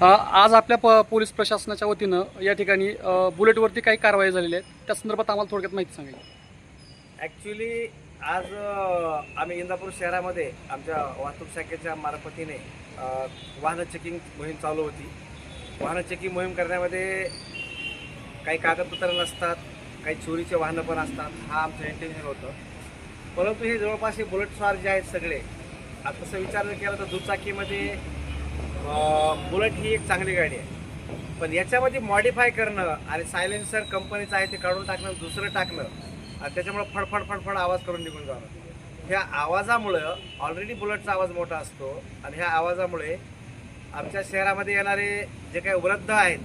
आज आपल्या प पोलीस प्रशासनाच्या वतीनं या ठिकाणी बुलेटवरती काही कारवाई झालेली आहेत त्या संदर्भात आम्हाला थोडक्यात माहिती सांगायची ॲक्च्युली आज आम्ही इंदापूर शहरामध्ये आमच्या वाहतूक शाखेच्या मार्फतीने वाहन चेकिंग मोहीम चालू होती. वाहन चेकिंग मोहीम करण्यामध्ये काही कागदपत्र नसतात काही चोरीचे वाहनं पण असतात हा आमचं इंटेन्शन होतं. परंतु हे जवळपास हे बुलेट स्वार जे आहेत सगळे आता तसं विचार केला तर दुचाकीमध्ये बुलेट ही एक चांगली गाडी आहे. पण याच्यामध्ये मॉडीफाय करणं आणि सायलेन्सर कंपनीचं आहे ते काढून टाकणं दुसरं टाकणं आणि त्याच्यामुळं फडफड फडफड आवाज करून निघून जाणं. ह्या आवाजामुळं ऑलरेडी बुलेटचा आवाज मोठा असतो आणि ह्या आवाजामुळे आमच्या शहरामध्ये येणारे जे काही वृद्ध आहेत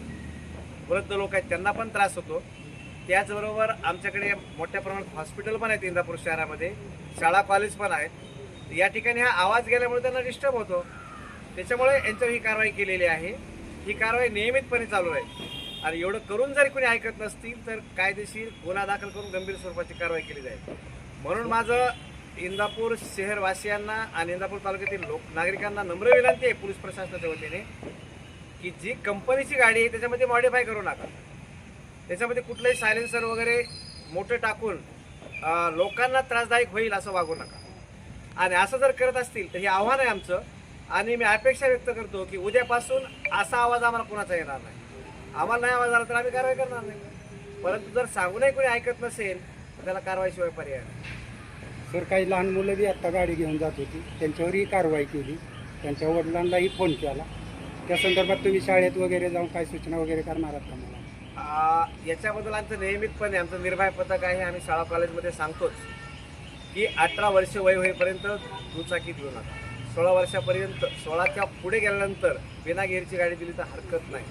वृद्ध लोक आहेत त्यांना पण त्रास होतो. त्याचबरोबर आमच्याकडे मोठ्या प्रमाणात हॉस्पिटल पण आहेत इंदापूर शहरामध्ये शाळा कॉलेज पण आहेत. या ठिकाणी हा आवाज गेल्यामुळे त्यांना डिस्टर्ब होतो. त्याच्यामुळे यांच्यावर ही कारवाई केलेली आहे. ही कारवाई नियमितपणे चालू आहे. आणि एवढं करून जरी कोणी ऐकत नसतील तर कायदेशीर गुन्हा दाखल करून गंभीर स्वरूपाची कारवाई केली जाईल. म्हणून माझं इंदापूर शहरवासियांना आणि इंदापूर तालुक्यातील लोक नागरिकांना नम्र विनंती आहे पोलीस प्रशासनाच्या वतीने की जी कंपनीची गाडी आहे त्याच्यामध्ये मॉडिफाय करू नका. त्याच्यामध्ये कुठलंही सायलेन्सर वगैरे मोठं टाकून लोकांना त्रासदायक होईल असं वागू नका. आणि असं जर करत असतील तर हे आव्हान आहे आमचं. आणि मी अपेक्षा व्यक्त करतो की उद्यापासून असा आवाज आम्हाला कुणाचा येणार नाही. आम्हाला नाही आवाज आला तर आम्ही कारवाई करणार नाही. परंतु जर सांगूनही कोणी ऐकत नसेल तर त्याला कारवाईशिवाय पर्याय नाही. सर काही लहान मुलं बी आत्ता गाडी घेऊन जात होती. त्यांच्यावरही कारवाई केली. त्यांच्या वडिलांनाही फोन केला. त्या संदर्भात तुम्ही शाळेत वगैरे जाऊन काय सूचना वगैरे करणार आहात का मला? आ, याच्याबद्दल आमचं नियमितपणे आमचं निर्भय पथक आहे. आम्ही शाळा कॉलेजमध्ये सांगतोच की अठरा वर्ष वय होईपर्यंत दुचाकी देऊ नका. सोळा वर्षापर्यंत सोळाच्या पुढे गेल्यानंतर बिना गेअरची गाडी दिली तर हरकत नाही.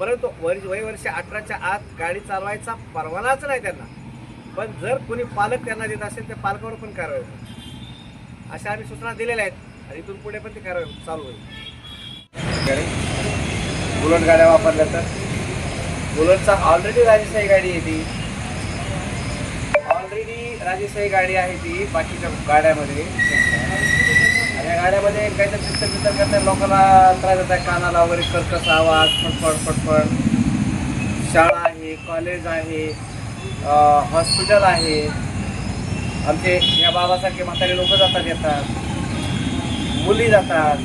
परंतु वर वय वर्ष अठराच्या आत गाडी चालवायचा परवानाच नाही त्यांना. पण जर कोणी पालक त्यांना देत असेल तर पालकावर पण कारवाई होईल. अशा आम्ही सूचना दिलेल्या आहेत आणि इथून पुढे पण ती कारवाई चालू होईल. बुलेट गाड्या वापरल्या तर? बुलेटचा ऑलरेडी राजेशाही गाडी आहे ती. ऑलरेडी राजेशाही गाडी आहे ती बाकीच्या गाड्यामध्ये. गाड्यामध्ये काहीतरी चित्र चित्र करतात लोकांना त्रास देतात कानाला वगैरे कर्कश आवाज फटफड फटफड शाळा आहे कॉलेज आहे हॉस्पिटल आहे. आमचे या बाबासारखे म्हातारे लोक जातात येतात. मुली जातात.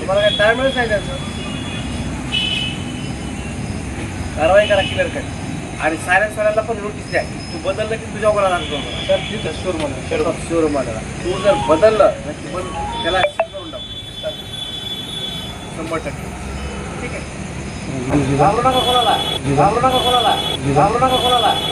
तुम्हाला काय टाळ मिळत नाही त्याचं कारवाई करा क्लिअर कर आणि सायलेन्स वाल्याला पण नोटीस द्या तू बदललं की तुझ्या ओळखला लागतो सर ठीक आहे शोरमध्ये शोरमध्ये तू जर बदललं तर तू बंद त्याला करून टाक. शंभर टक्के. ठीक आहे. घाबरू नका कोणाला. घाबरू नका कोणाला. घाबरू नका कोणाला.